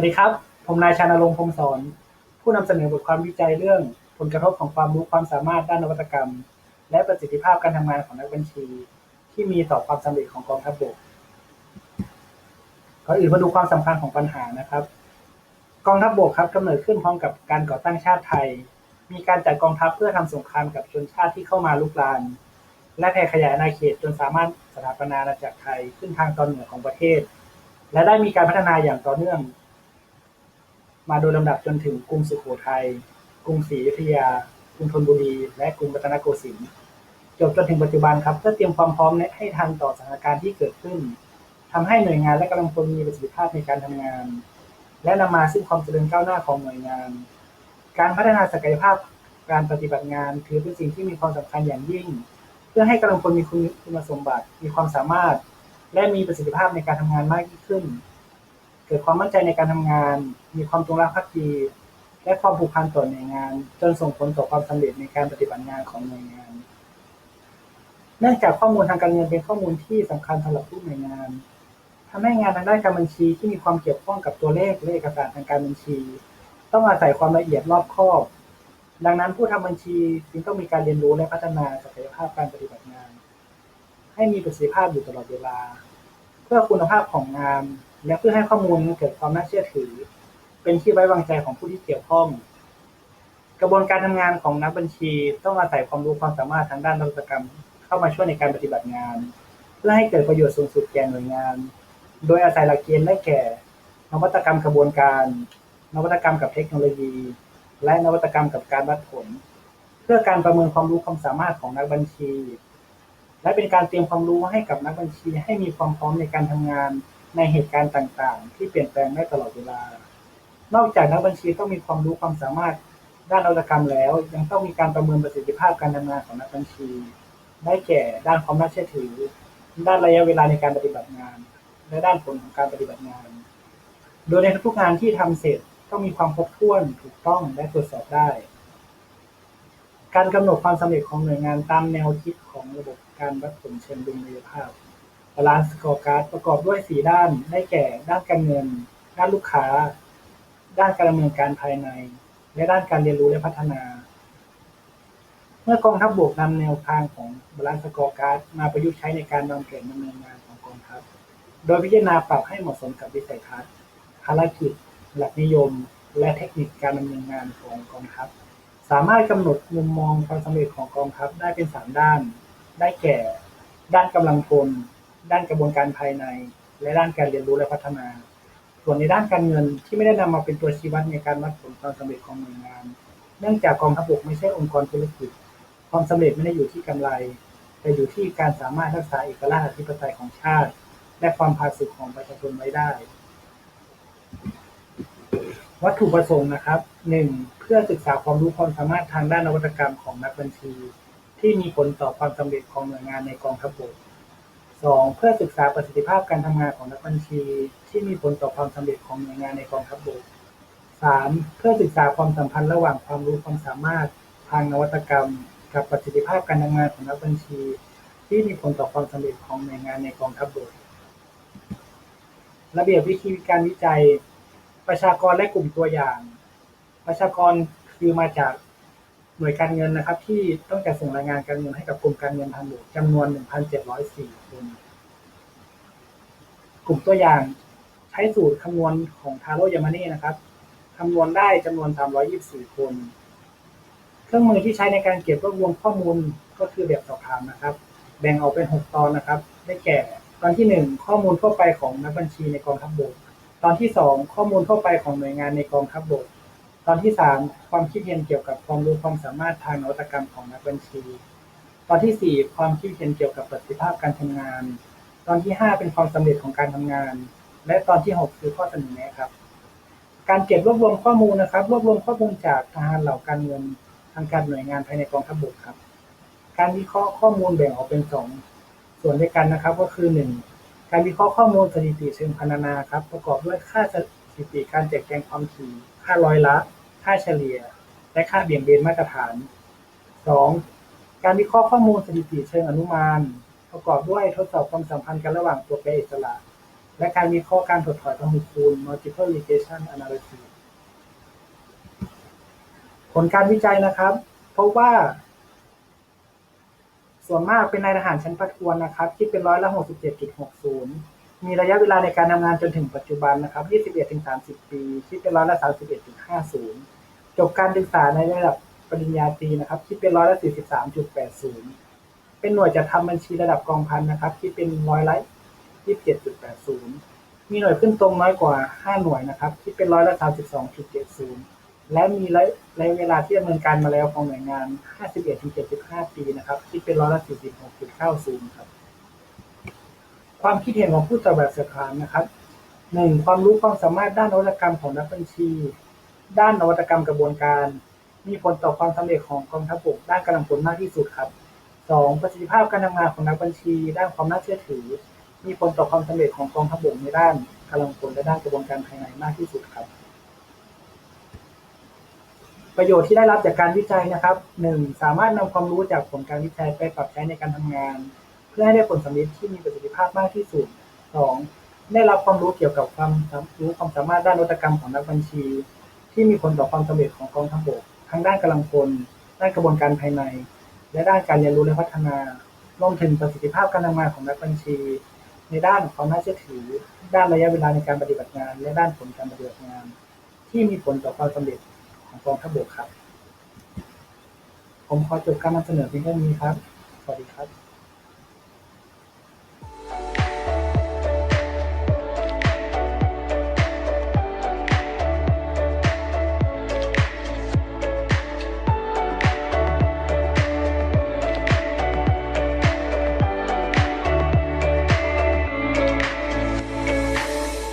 วัสดีครับ ผมนายชานรงค์พรหมสอนผู้นำเสนอบทความวิจัยเรื่อง ผลกระทบของความรู้ความสามารถด้านนวัตกรรม และประสิทธิภาพการทำงานของนักบัญชี ที่มีต่อความสำเร็จของกองทัพบกก่อนอื่นมาดูความสำคัญของปัญหานะครับ กองทัพบกครับกำเนิดขึ้นพร้อมกับการก่อตั้งชาติไทย มีการจัดกองทัพเพื่อทำสงครามกับชนชาติที่เข้ามาลุกราน และแผ่ขยายอาณาเขตจนสามารถสถาปนาอาณาจักรไทยขึ้นทางตอนเหนือของประเทศและได้มีการพัฒนาอย่างต่อเนื่อง มาโดยลำดับจนถึงกรุงสุโขทัย กรุงศรีอยุธยา กรุงธนบุรี และกรุงรัตนโกสินทร์จบจนถึงปัจจุบันครับเพื่อเตรียมความพร้อมให้ทันต่อสถานการณ์ที่เกิดขึ้นทำให้หน่วยงานและกำลังพลมีประสิทธิภาพในการทำงาน และนำมาซึ่งความเจริญก้าวหน้าของหน่วยงาน การพัฒนาศักยภาพการปฏิบัติงาน ถือเป็นสิ่งที่มีความสำคัญอย่างยิ่ง เพื่อให้กำลังพลมีคุณสมบัติ มีความสามารถ และมีประสิทธิภาพในการทำงานมากยิ่งขึ้น เกิดความมั่นใจในการทำงาน มีความจงรักภักดี และความผูกพันต่อหน่วยงาน จนส่งผลต่อความสำเร็จในการปฏิบัติงานของหน่วยงาน เนื่องจากข้อมูลทางการเงินเป็นข้อมูลที่สำคัญสำหรับทุกหน่วยงานทำให้งานทางด้านการบัญชีที่มีความเกี่ยวข้องกับตัวเลขและเอกสารทางการบัญชี ต้องอาศัยความละเอียดรอบคอบ ดังนั้นผู้ทำบัญชีจึงต้องมีการเรียนรู้และพัฒนาศักยภาพการปฏิบัติงาน ให้มีประสิทธิภาพอยู่ตลอดเวลา เพื่อคุณภาพของงาน และเพื่อให้ข้อมูลเกิดความน่าเชื่อถือ เป็นที่ไว้วางใจของผู้ที่เกี่ยวข้อง กระบวนการทำงานของนักบัญชีต้องอาศัยความรู้ความสามารถทางด้านนวัตกรรม เข้ามาช่วยในการปฏิบัติงาน เพื่อให้เกิดประโยชน์สูงสุดแก่หน่วยงาน โดยอาศัยหลักเกณฑ์ได้แก่ นวัตกรรมกระบวนการ นวัตกรรมกับเทคโนโลยี และนวัตกรรมกับการวัดผล เพื่อการประเมินความรู้ความสามารถของนักบัญชี และเป็นการเตรียมความรู้ให้กับนักบัญชีให้มีความพร้อมในการทำงาน ในเหตุการณ์ต่าง ๆ ที่เปลี่ยนแปลงได้ตลอดเวลา นอกจากนักบัญชีต้องมีความรู้ความสามารถด้านนวัตกรรมแล้ว ยังต้องมีการประเมินประสิทธิภาพการทำงานของนักบัญชี ได้แก่ด้านความน่าเชื่อถือ ด้านระยะเวลาในการปฏิบัติงาน และด้านผลของการปฏิบัติงาน โดยในทุกงานที่ทำเสร็จต้องมีความครบถ้วนถูกต้องและตรวจสอบได้ การกำหนดความสำเร็จของหน่วยงานตามแนวคิดของระบบการวัดผลเชิงดุลยภาพ Balance Scorecard ประกอบด้วย4ด้านได้แก่ ด้านการเงิน ด้านลูกค้า ด้านการดำเนินการภายใน และด้านการเรียนรู้และพัฒนา เมื่อกองทัพบกนำแนวทางของ Balance Scorecard มาประยุกต์ใช้ในการวางแผนดำเนินงานของกองทัพ โดยพิจารณาปรับให้เหมาะสมกับวิสัยทัศน์ภารกิจ หลักนิยม และเทคนิคการดำเนินงานของกองทัพ สามารถกำหนดมุมมองความสำเร็จของกองทัพได้เป็น3ด้าน ได้แก่ ด้านกำลังพล ด้านกระบวนการภายใน และด้านการเรียนรู้และพัฒนา ส่วนในด้านการเงินที่ไม่ได้นำมาเป็นตัวชี้วัดในการวัดผลความสำเร็จของหน่วยงาน เนื่องจากกองทัพบกไม่ใช่องค์กรธุรกิจ ความสำเร็จไม่ได้อยู่ที่กำไร แต่อยู่ที่การสามารถรักษาเอกราชอธิปไตยของชาติ และความผาสุกของประชาชนไว้ได้ วัตถุประสงค์นะครับ 1. เพื่อศึกษาความรู้ความสามารถทางด้านนวัตกรรมของนักบัญชี ที่มีผลต่อความสำเร็จของหน่วยงานในกองทัพบก 2. เพื่อศึกษาประสิทธิภาพการทำงานของนักบัญชี ที่มีผลต่อความสำเร็จของหน่วยงานในกองทัพบก 3. เพื่อศึกษาความสัมพันธ์ระหว่างความรู้ความสามารถทางนวัตกรรม กับประสิทธิภาพการทำงานของนักบัญชี ที่มีผลต่อความสำเร็จของหน่วยงานในกองทัพบกระเบียบวิธีการวิจัย ประชากรและกลุ่มตัวอย่าง ประชากรคือมาจาก หน่วยการเงินนะครับ ที่ต้องจัดส่งรายงานการเงินให้กับกรมการเงินทางบกจำนวน 1,704 คน กลุ่มตัวอย่างใช้สูตรคำนวณของทาโร่ยามานี่นะครับคำนวณได้จำนวน 324 คน เครื่องมือที่ใช้ในการเก็บรวบรวมข้อมูลก็คือแบบสอบถามนะครับ แบ่งออกเป็น 6 ตอนนะครับ ได้แก่ ตอนที่ 1 ข้อมูลทั่วไปของนักบัญชีในกองทัพบก ตอนที่ 2 ข้อมูลทั่วไปของหน่วยงานในกองทัพบก ตอนที่3ความคิดเห็นเกี่ยวกับความรู้ความสามารถทางนวัตกรรมของนักบัญชี ตอนที่4ความคิดเห็นเกี่ยวกับประสิทธิภาพการทำงาน ตอนที่5เป็นความสำเร็จของการทำงาน และตอนที่6คือข้อเสนอแนะครับ การเก็บรวบรวมข้อมูลนะครับ รวบรวมข้อมูลจากทหารเหล่าการเงินทางการหน่วยงานภายในกองทัพบกครับ การวิเคราะห์ข้อมูลแบ่งออกเป็น2ส่วนด้วยกันนะครับ ก็คือ1การวิเคราะห์ข้อมูลสถิติเชิงพรรณนาครับ ประกอบด้วยค่าสถิติการแจกแจงความถี่ ค่าร้อยละ ค่าเฉลี่ย และค่าเบี่ยงเบนมาตรฐาน 2. การวิเคราะห์ข้อมูลสถิติเชิงอนุมาน ประกอบด้วยทดสอบความสัมพันธ์กันระหว่างตัวแปรอิสระ และการวิเคราะห์การถดถอยพหุคูณ multiple regression analysis ผลการวิจัยนะครับพบว่า ส่วนมากเป็นนายทหารชั้นประทวนนะครับคิดเป็นร้อยละ67.60 มีระยะเวลาในการทำงานจนถึงปัจจุบันนะครับ 21-30 ปี คิดเป็นร้อยละ 31.50 จบการศึกษาในระดับปริญญาตรีนะครับ คิดเป็นร้อยละ 43.80 เป็นหน่วยจัดทำบัญชีระดับกองพันนะครับ คิดเป็นร้อยละ 27.80 มีหน่วยขึ้นตรงน้อยกว่า 5 หน่วยนะครับ คิดเป็นร้อยละ 32.70 และมีระยะเวลาที่ดำเนินการมาแล้วของหน่วยงาน 51-75 ปีนะครับ คิดเป็นร้อยละ 46.90 ครับ ความคิดเห็นของผู้ตรวจแบบสถานนะครับหนึ่งความรู้ความสามารถด้านนวัตกรรมของนักบัญชี ด้านนวัตกรรมกระบวนการ มีผลต่อความสำเร็จของกองทัพบกด้านกำลังพลมากที่สุดครับสองประสิทธิภาพการทำงานของนักบัญชี ด้านความน่าเชื่อถือ มีผลต่อความสำเร็จของกองทัพบกในด้านกำลังพลและด้านกระบวนการภายในมากที่สุดครับ ประโยชน์ที่ได้รับจากการวิจัยนะครับหนึ่งสามารถนำความรู้จากผลการวิจัยไปปรับใช้ในการทำงาน พื่อให้ได้ผลสำเร็จที่มีประสิทธิภาพมากที่สุดสองได้รับความรู้เกี่ยวกับความรู้ความสามารถด้านนวัตกรรมของนักบัญชี ที่มีผลต่อความสำเร็จของกองทัพบกทั้งด้านกำลังพลด้านกระบวนการภายใน และด้านการเรียนรู้และพัฒนารวมถึงประสิทธิภาพการทำงานของนักบัญชี ในด้านความน่าเชื่อถือ ด้านระยะเวลาในการปฏิบัติงาน และด้านผลการปฏิบัติงาน ที่มีผลต่อความสำเร็จของกองทัพบกครับ ผมขอจบการนำเสนอเพียงเท่านี้ครับ สวัสดีครับ